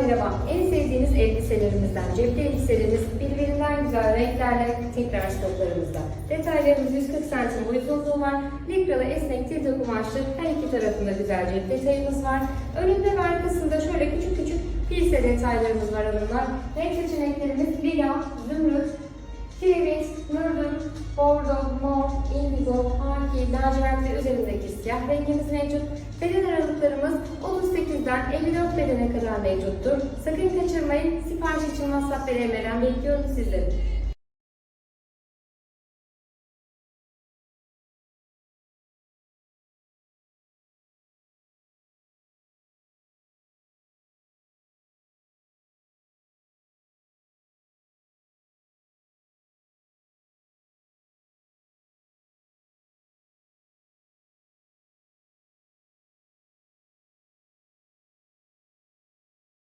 Merhaba, en sevdiğiniz elbiselerimizden, cepli elbiselerimiz birbirinden güzel renklerle tekrar stoklarımızda. Detaylarımız 140 santim boyut uzunluğu var. Likralı esnek tirde kumaşlı her iki tarafında güzel cep detayımız var. Önünde ve arkasında şöyle küçük küçük pilse detaylarımız var hanımlar. Renk seçeneklerimiz lila, zümrüt, Kireç, mürdüm, bordo, siyah rengimiz mevcut. Beden aralıklarımız 38'den 54 bedene kadar mevcuttur. Sakın kaçırmayın. Sipariş için WhatsApp ve bekliyorum sizleri.